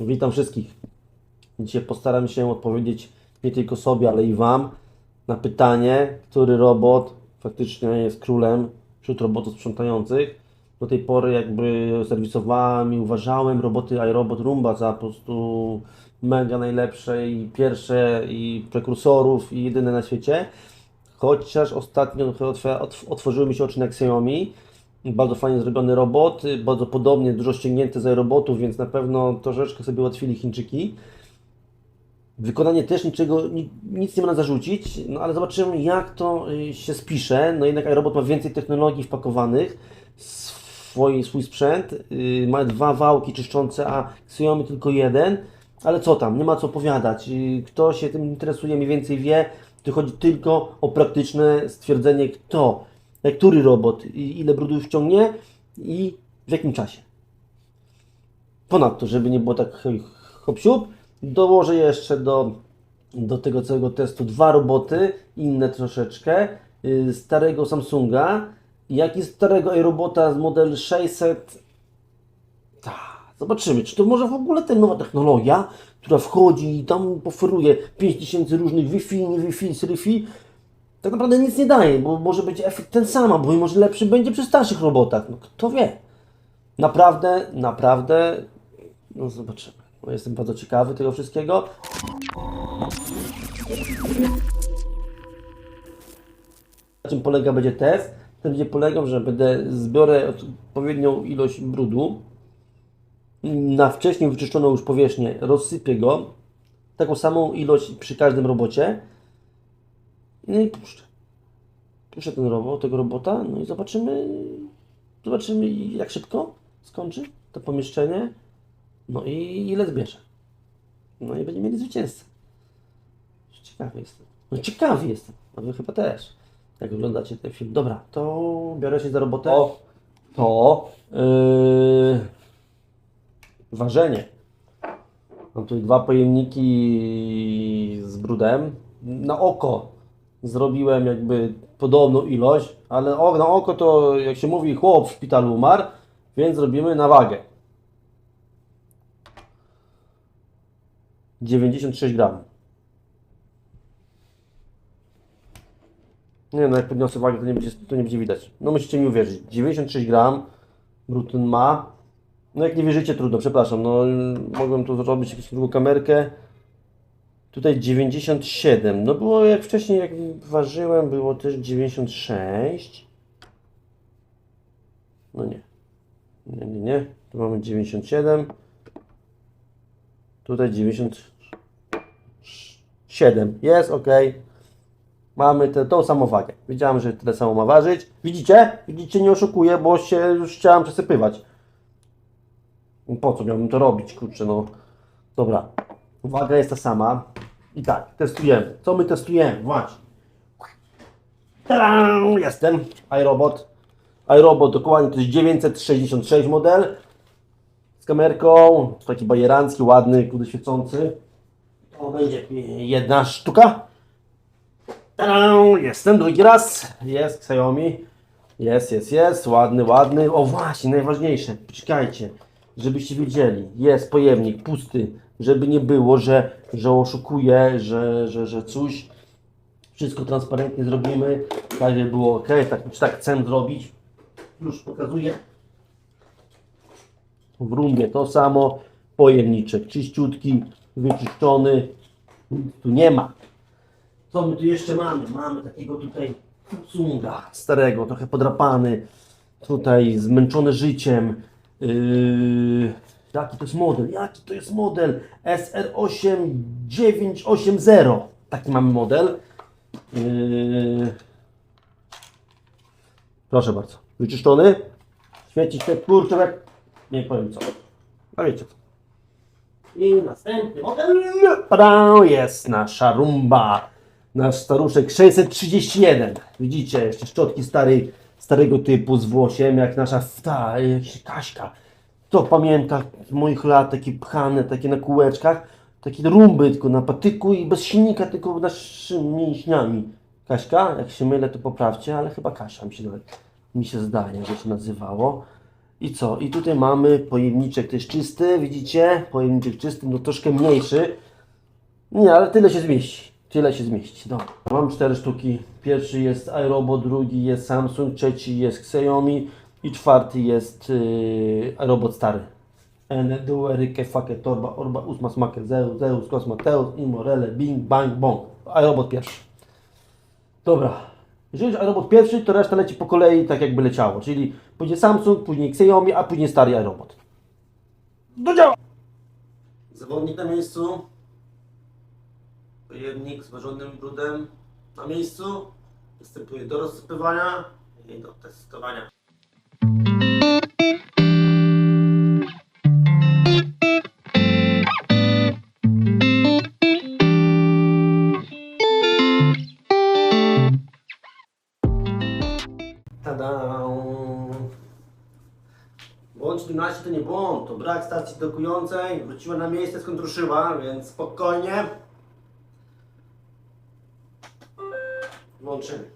Witam wszystkich. Dzisiaj postaram się odpowiedzieć nie tylko sobie, ale i Wam na pytanie, który robot faktycznie jest królem wśród robotów sprzątających. Do tej pory jakby serwisowałem i uważałem roboty iRobot Roomba za po prostu mega najlepsze i pierwsze i prekursorów i jedyne na świecie. Chociaż ostatnio otworzyły mi się oczy na Xiaomi. Bardzo fajnie zrobiony robot, bardzo podobnie, dużo ściągnięte z robotów, więc na pewno troszeczkę sobie ułatwili Chińczyki. Wykonanie też niczego, ni- nic nie można zarzucić, no ale zobaczymy jak to y, się spisze. No jednak iRobot ma więcej technologii wpakowanych, swój, swój sprzęt, y, ma dwa wałki czyszczące, a Xiaomi tylko jeden, ale co tam, nie ma co opowiadać. Y, Kto się tym interesuje, mniej więcej wie, tu chodzi tylko o praktyczne stwierdzenie kto, który robot, ile brudu wciągnie i w jakim czasie. Ponadto, żeby nie było tak hop siup, dołożę jeszcze do, do tego całego testu dwa roboty, inne troszeczkę, yy, starego Samsunga, jak i starego iRobota z model 600. Ta, zobaczymy, czy to może w ogóle ta nowa technologia, która wchodzi i tam oferuje 5000 różnych Wi-Fi, nie Wi-Fi, Sri-Fi, tak naprawdę nic nie daje, bo może być efekt ten sam, bo może lepszy będzie przy starszych robotach. No kto wie. Naprawdę, naprawdę, no zobaczymy. No, jestem bardzo ciekawy tego wszystkiego. Na czym polega będzie test? Ten będzie polegał, że będę zbiorę odpowiednią ilość brudu na wcześniej wyczyszczoną już powierzchnię, rozsypię go, taką samą ilość przy każdym robocie no i puszczę. Puszczę ten robot, tego robota, no i zobaczymy, zobaczymy jak szybko skończy to pomieszczenie, no i ile zbierze. No i będziemy mieli zwycięzcę. Ciekawy jestem. No ciekawy jestem, a wy chyba też. Jak oglądacie ten film. Dobra, to biorę się za robotę. O, to yy, ważenie. Mam tutaj dwa pojemniki z brudem. Na oko zrobiłem jakby podobną ilość, ale na oko to jak się mówi chłop w szpitalu umarł, więc robimy na wagę. 96 gram. Nie no, jak podniosę wagę, to nie będzie, to nie będzie widać. No musicie mi uwierzyć. 96 gram Brutyn ma. No jak nie wierzycie, trudno, przepraszam. No mogłem tu zrobić jakąś drugą kamerkę. Tutaj 97. No było jak wcześniej, jak ważyłem, było też 96. No nie. Nie, nie, nie. Tu mamy 97. Tutaj 97. Jest, ok. Mamy tę tą samą wagę. Wiedziałem, że tyle samo ma ważyć. Widzicie? Widzicie, nie oszukuję, bo się już chciałem przesypywać. Po co miałbym to robić, kurczę, no. Dobra. Waga jest ta sama. I tak, testujemy. Co my testujemy? Właśnie. Tadam! Jestem. iRobot. iRobot dokładnie to jest 966 model. Z kamerką. Taki bajerancki, ładny, kudy świecący. To będzie jedna sztuka. Tadam! Jestem drugi raz. Jest Xiaomi. Jest, jest, jest. Ładny, ładny. O właśnie, najważniejsze. Poczekajcie, żebyście wiedzieli. Jest pojemnik pusty. Żeby nie było, że, że oszukuję, że, że, że coś. Wszystko transparentnie zrobimy. Tak, żeby było ok. Tak, czy tak chcę zrobić. Już pokazuję. W rumbie to samo. Pojemniczek czyściutki, wyczyszczony. Nic tu nie ma. Co my tu jeszcze mamy? Mamy takiego tutaj Samsunga starego, trochę podrapany, tutaj zmęczony życiem. Yy, jaki to jest model? Jaki to jest model? SR8980. Taki mamy model. Yy, proszę bardzo. Wyczyszczony. Świeci się kurczę, nie powiem co. A wiecie co. I następny model. Pada, jest nasza rumba. Nasz staruszek 631. Widzicie, jeszcze szczotki starej, starego typu z włosiem, jak nasza ta, jak Kaśka. To pamięta z moich lat, takie pchane, takie na kółeczkach, takie rumby tylko na patyku i bez silnika, tylko naszymi mięśniami. Kaśka, jak się mylę, to poprawcie, ale chyba Kasia mi się, mi się zdaje, że się nazywało. I co? I tutaj mamy pojemniczek też czysty, widzicie? Pojemniczek czysty, no troszkę mniejszy. Nie, ale tyle się zmieści. Tyle się zmieści. Dobra. Mam cztery sztuki. Pierwszy jest iRobot, drugi jest Samsung, trzeci jest Xiaomi i czwarty jest yy, iRobot stary. Ene, Due, Ryke, Fake, Torba, Orba, Usma, Smake, Zeus, Zeus, Kosma, Teus, Imorele, Bing, Bang, Bong. iRobot pierwszy. Dobra. Jeżeli jest iRobot pierwszy, to reszta leci po kolei tak jakby leciało. Czyli pójdzie Samsung, później Xiaomi, a później stary iRobot. Do dzieła! Zawodnik na miejscu. Pojemnik z ważonym brudem na miejscu. Występuje do rozsypywania i do testowania. Brak stacji dokującej. Wróciła na miejsce skąd ruszyła, więc spokojnie. Włączymy.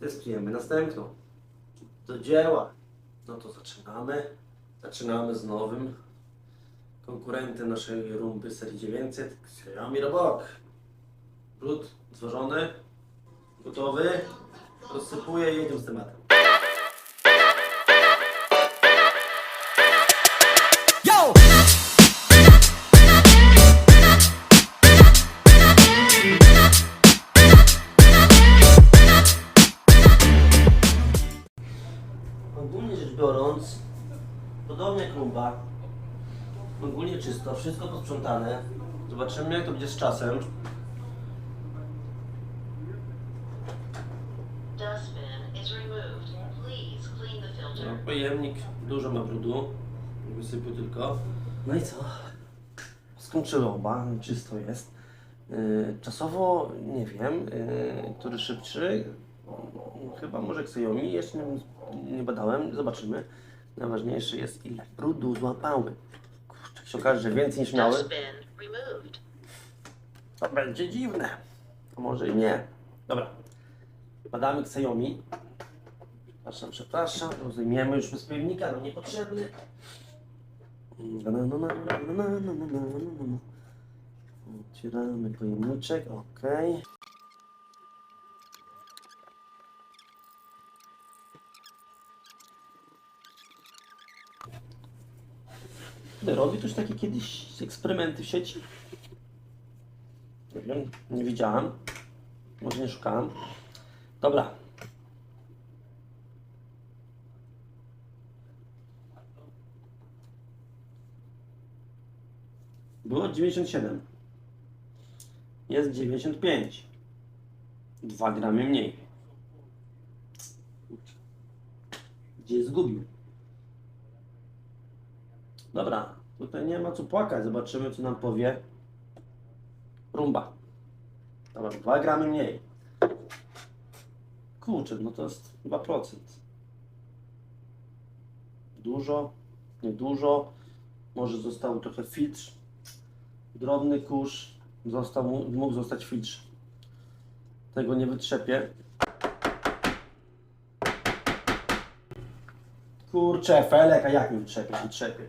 Testujemy następną. Do dzieła. No to zaczynamy. Zaczynamy z nowym konkurentem naszej rumby serii 900, Xiaomi Robok. Brud zważony, gotowy. Rozsypuję i jedziemy z tematem. Czysto, wszystko posprzątane. Zobaczymy jak to będzie z czasem. No, pojemnik dużo ma brudu, wysypię tylko. No i co? Skończyły oba, czysto jest. Yy, Czasowo nie wiem, yy, który szybszy. No, Chyba może Xiaomi, jeszcze nie, nie badałem, zobaczymy. Najważniejsze jest ile brudu złapały. Się okaże, że więcej niż miały, to będzie dziwne. A może i nie. Dobra. Badamy Xiaomi. Przepraszam, przepraszam. Rozejmiemy już bez pojemnika, no niepotrzebny. Na, na, na, na, na, na, na, na, na, na, na. Otwieramy pojemniczek, ok. Robi ktoś takie kiedyś eksperymenty w sieci? Nie wiem, nie widziałem. Może nie szukałem. Dobra. Było 97. Jest 95. 2 gramy mniej. Gdzie zgubił? Dobra, tutaj nie ma co płakać. Zobaczymy, co nam powie rumba. Dobra, 2 gramy mniej. Kurczę, no to jest 2%. Dużo, niedużo. Może został trochę filtr. Drobny kurz. Został, mógł zostać filtr. Tego nie wytrzepię. Kurczę, felek, a jak mi wytrzepię? Wytrzepię.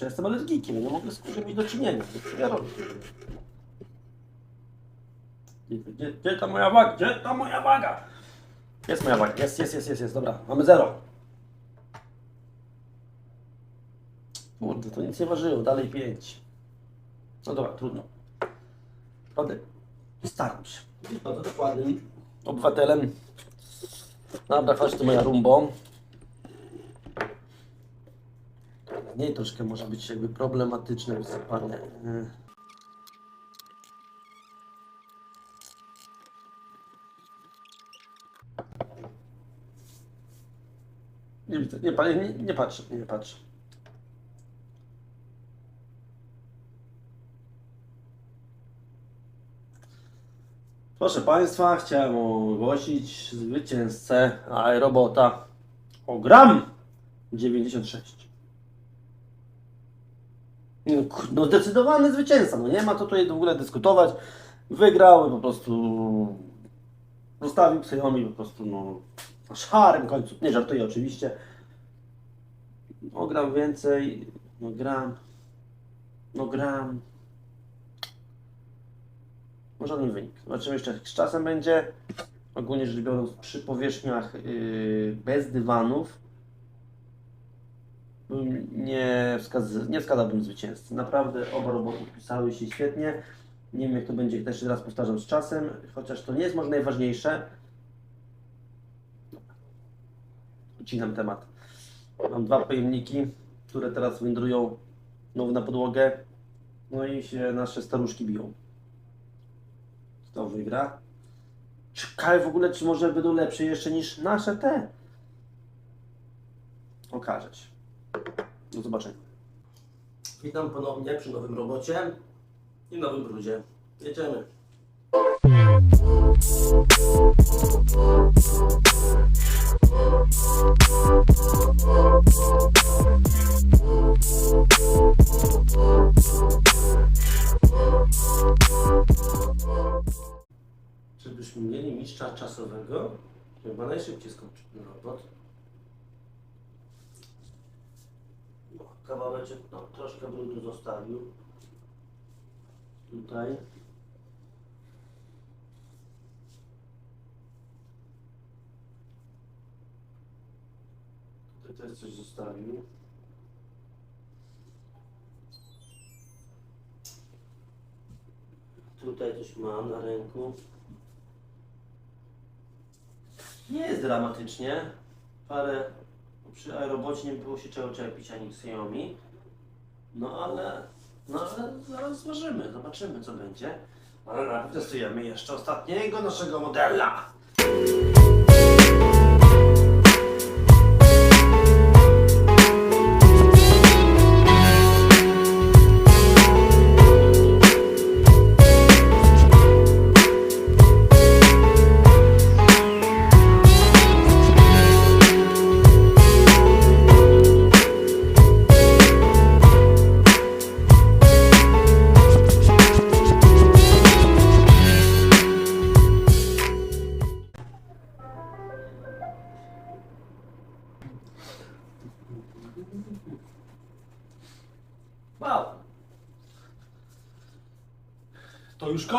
Kurczę, jestem alergikiem, nie mogę z kurzem mieć do czynienia. Co ja robię? Gdzie, gdzie, gdzie ta moja waga? Gdzie ta moja waga? Jest moja waga, jest, jest, jest, jest, jest, dobra, mamy zero. Kurde, to nic nie ważyło, dalej pięć. No dobra, trudno. Prawda? Staram się. Być bardzo dokładnym obywatelem. Dobra, chodź tu moja rumbo. Z niej troszkę może być jakby problematyczne wysypanie. e, Nie widzę, nie, nie, nie patrzę, nie patrzę. Proszę Państwa, chciałem ogłosić zwycięzcę iRobota o gram 96. No, zdecydowany zwycięzca, no nie ma to tutaj w ogóle dyskutować. Wygrał i po prostu zostawił Xiaomi po prostu no szarym końcu. Nie żartuję oczywiście. No gram więcej, no gram, no gram. No żaden wynik. Zobaczymy jeszcze jak z czasem będzie. Ogólnie rzecz biorąc przy powierzchniach yy, bez dywanów nie, wskaz- nie wskazałbym zwycięzcy. Naprawdę oba roboty wpisały się świetnie. Nie wiem jak to będzie też raz powtarzam z czasem, chociaż to nie jest może najważniejsze. Ucinam temat. Mam dwa pojemniki, które teraz wędrują znowu na podłogę. No i się nasze staruszki biją. Kto wygra? Ciekawe w ogóle, czy może będą lepsze jeszcze niż nasze te. Okaże się. Do zobaczenia. Witam ponownie przy nowym robocie i nowym brudzie. Jedziemy. Żebyśmy mieli mistrza czasowego, chyba najszybciej skończy ten robot. No, kawałeczek, no, troszkę brudu zostawił. Tutaj. Tutaj też coś zostawił. Tutaj coś mam na ręku. Nie jest dramatycznie. Parę przy aerobocie nie było się czego czepić ani Xiaomi. No ale, no ale zaraz zważymy, zobaczymy co będzie. Ale testujemy jeszcze ostatniego naszego modela.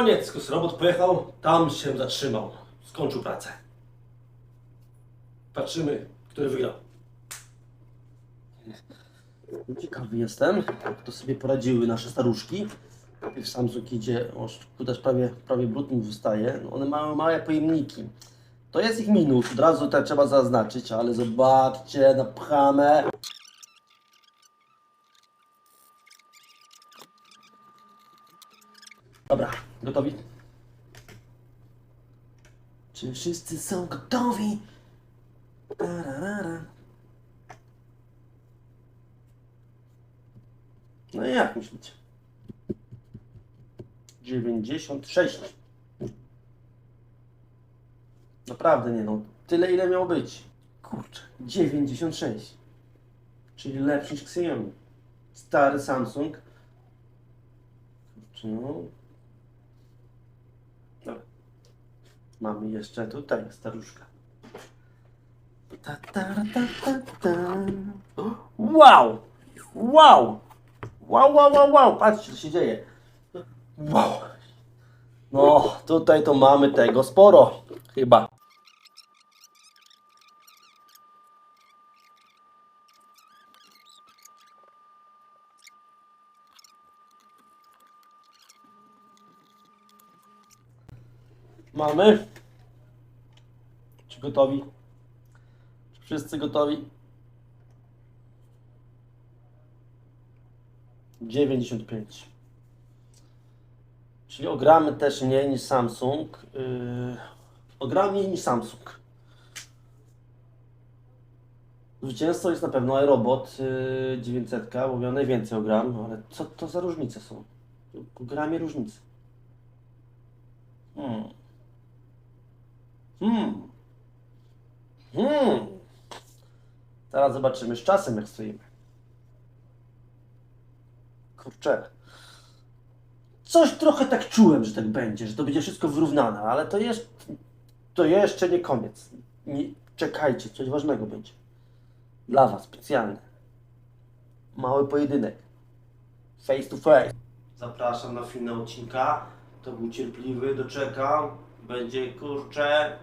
Koniec. Robot pojechał, tam się zatrzymał. Skończył pracę. Patrzymy, który wygrał. Ciekawy jestem, jak to sobie poradziły nasze staruszki. Najpierw Samsung idzie, o, tu też prawie, prawie brud mi wystaje. No one mają małe pojemniki. To jest ich minus, od razu to trzeba zaznaczyć, ale zobaczcie, napchane. Dobra, gotowi? Czy wszyscy są gotowi? Tararara. No i jak myślicie? 96. Naprawdę nie no. Tyle ile miało być. Kurczę. 96. Czyli lepszy niż Xiaomi. Stary Samsung. Kurczę no. Dobra. Mamy jeszcze tutaj staruszka. Ta, ta, ta, ta, ta. Wow! Wow! Wow, wow, wow, wow! Patrzcie, co się dzieje. Wow! No, tutaj to mamy tego sporo. Chyba. Mamy. Czy gotowi? Czy wszyscy gotowi? 95. Czyli ogramy też mniej niż Samsung. Yy, ogramy mniej niż Samsung. Zwycięzcą jest na pewno iRobot yy, 900, bo miał najwięcej ogram, ale co to za różnice są? Gramie różnice. Hmm. Hmm. Hmm. Teraz zobaczymy z czasem, jak stoimy. kurczę. Coś trochę tak czułem, że tak będzie, że to będzie wszystko wyrównane, ale to jest. To jeszcze nie koniec. Nie, czekajcie, coś ważnego będzie. Dla Was specjalne. Mały pojedynek. Face to face. Zapraszam na finał odcinka. To był cierpliwy, doczekał. Będzie kurczę.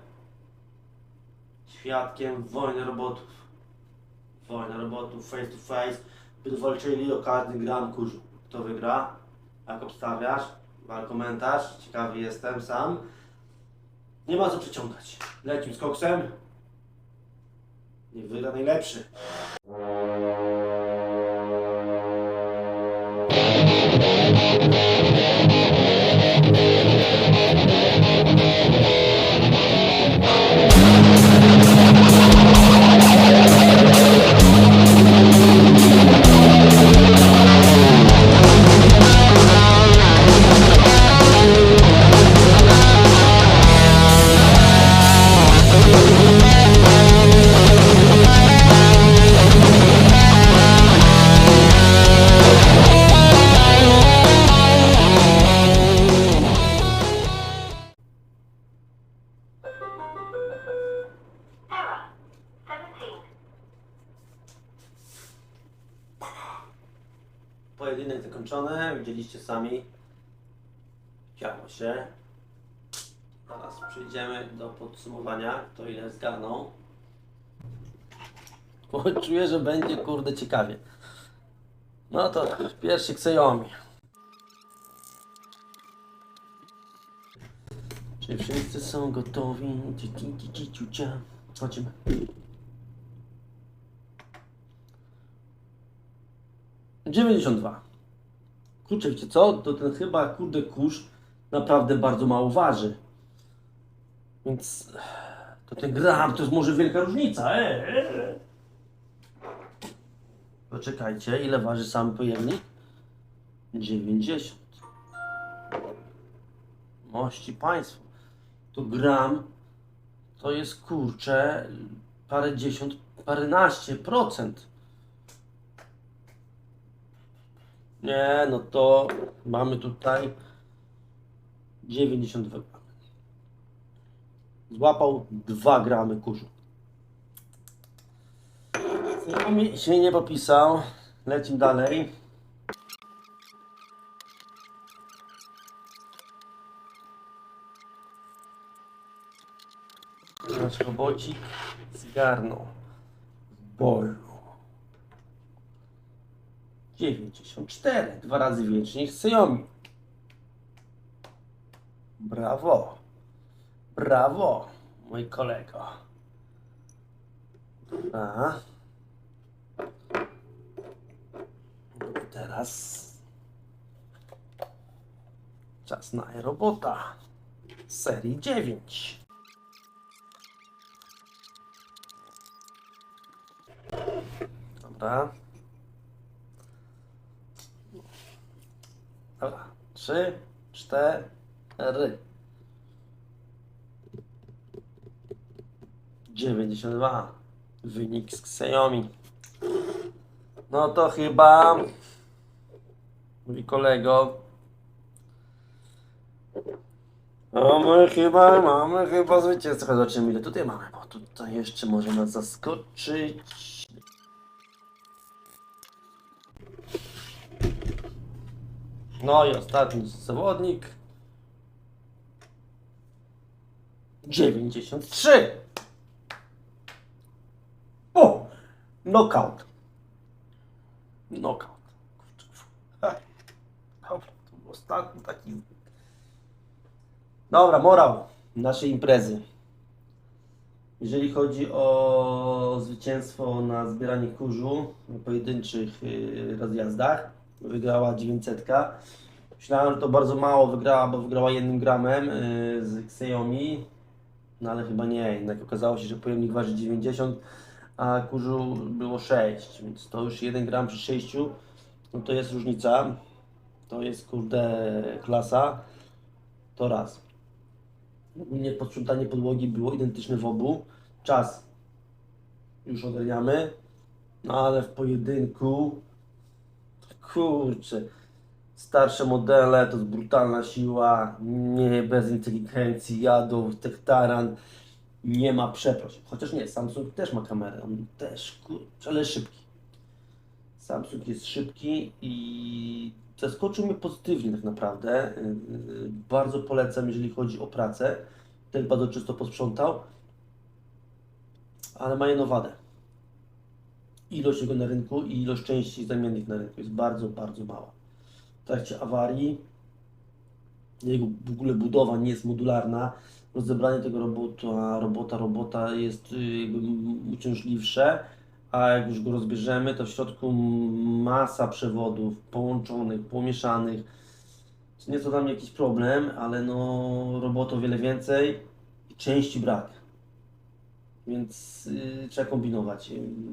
Świadkiem wojny robotów. Wojna robotów face to face. Będą walczyli o każdy gram kurzu. Kto wygra? Jak obstawiasz? Wal komentarz. Ciekawy jestem sam. Nie ma co przeciągać. Lecimy z koksem. Niech wygra najlepszy. Pojedynek zakończony, widzieliście sami. Działo się. Teraz przejdziemy do podsumowania, kto ile zgarnął. Bo czuję, że będzie kurde ciekawie. No to pierwszy Xiaomi. Czy wszyscy są gotowi? Chodźmy. Dziewięćdziesiąt dwa. Kurczę, wiecie co? To ten chyba, kurde, kurz naprawdę bardzo mało waży. Więc to ten gram to jest może wielka różnica. E, e. Poczekajcie, ile waży sam pojemnik? 90. Mości Państwo. To gram to jest kurczę parę dziesiąt, paręnaście procent. Nie, no to mamy tutaj 92 gramy. Złapał 2 gramy kurzu. Znajomy się nie popisał. Lecimy dalej. Nasz robocik zgarnął z bolu. 94. Dwa razy więcej niż Xiaomi. Brawo. Brawo, mój kolego. Dobra. Teraz czas na robota serii 9. Dobra. Dobra. Trzy, cztery. Dziewięćdziesiąt dwa. Wynik z Xiaomi. No to chyba mój kolego. Mamy chyba, mamy chyba zwycięstwo. Zobaczymy ile tutaj mamy, bo tutaj jeszcze może nas zaskoczyć. No i ostatni zawodnik. 93. O! Knockout. Knockout. Dobra, to był ostatni taki. Dobra, morał naszej imprezy. Jeżeli chodzi o zwycięstwo na zbieranie kurzu na pojedynczych y, rozjazdach, wygrała 900. Myślałem, że to bardzo mało wygrała, bo wygrała jednym gramem y, z Xiaomi, no ale chyba nie, jednak okazało się, że pojemnik waży 90, a kurzu było 6, więc to już 1 gram przy 6, no to jest różnica. To jest kurde klasa. To raz. Ogólnie posprzątanie podłogi było identyczne w obu. Czas już ogarniamy. No ale w pojedynku kurczę. Starsze modele to jest brutalna siła, nie bez inteligencji, jadą, tektaran, nie ma przeproś. Chociaż nie, Samsung też ma kamerę, on też, kurczę, ale szybki. Samsung jest szybki i zaskoczył mnie pozytywnie tak naprawdę. Bardzo polecam, jeżeli chodzi o pracę. Ten bardzo czysto posprzątał, ale ma jedną wadę. Ilość jego na rynku i ilość części zamiennych na rynku jest bardzo, bardzo mała. W trakcie awarii jego w ogóle budowa nie jest modularna. Rozebranie tego robota, robota, robota jest y, jakby uciążliwsze, a jak już go rozbierzemy, to w środku masa przewodów połączonych, pomieszanych. Nie to dla mnie jakiś problem, ale no robot o wiele więcej i części brak. Więc y, trzeba kombinować.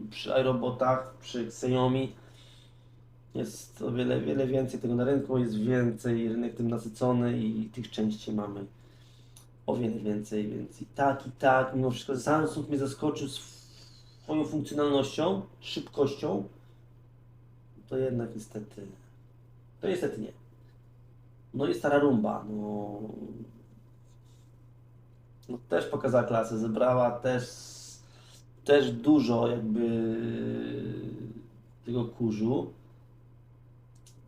Przy iRobotach, przy Xiaomi jest o wiele, wiele więcej tego na rynku, jest więcej, rynek tym nasycony i tych części mamy o wiele więcej, więc i tak, i tak, mimo wszystko Samsung mnie zaskoczył swoją funkcjonalnością, szybkością, to jednak niestety, to niestety nie. No i stara rumba, no, no też pokazała klasę, zebrała też, też dużo jakby tego kurzu,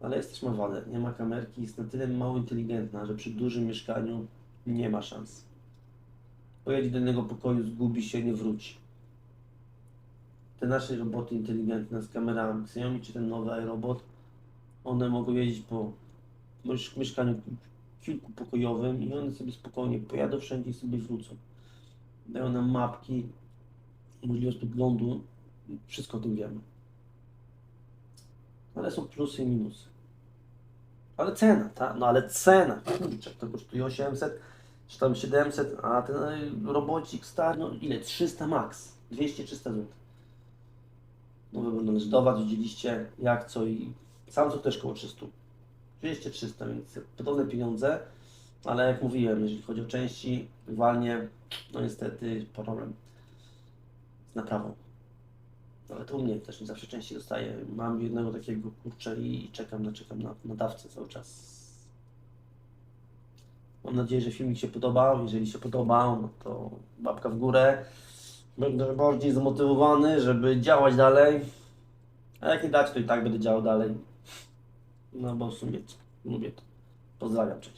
ale jest też wadę. Nie ma kamerki, jest na tyle mało inteligentna, że przy dużym mieszkaniu nie ma szans. Pojedzie do innego pokoju, zgubi się, nie wróci. Te nasze roboty inteligentne z kamerami Xiaomi, czy ten nowy iRobot, one mogą jeździć po miesz- mieszkaniu kilkupokojowym i one sobie spokojnie pojadą wszędzie i sobie wrócą. Dają nam mapki, możliwość podglądu, wszystko o tym wiemy. Ale są plusy i minusy. Ale cena, ta? No ale cena, kurczę, to kosztuje 800 czy tam 700, a ten e, robocik stary, no ile? 300 max, 200-300 zł. No wy będą zdecydować, widzieliście jak, co i Samsung też koło 300. 200-300, więc podobne pieniądze, ale jak mówiłem, jeżeli chodzi o części, walnie, no niestety problem z naprawą. To u mnie też nie zawsze częściej dostaję. Mam jednego takiego kurczę i czekam na, czekam na nadawcę cały czas. Mam nadzieję, że filmik się podobał. Jeżeli się podobał, no to babka w górę. Będę bardziej zmotywowany, żeby działać dalej. A jak nie dać, to i tak będę działał dalej. No bo w sumie lubię to. Pozdrawiam, cześć.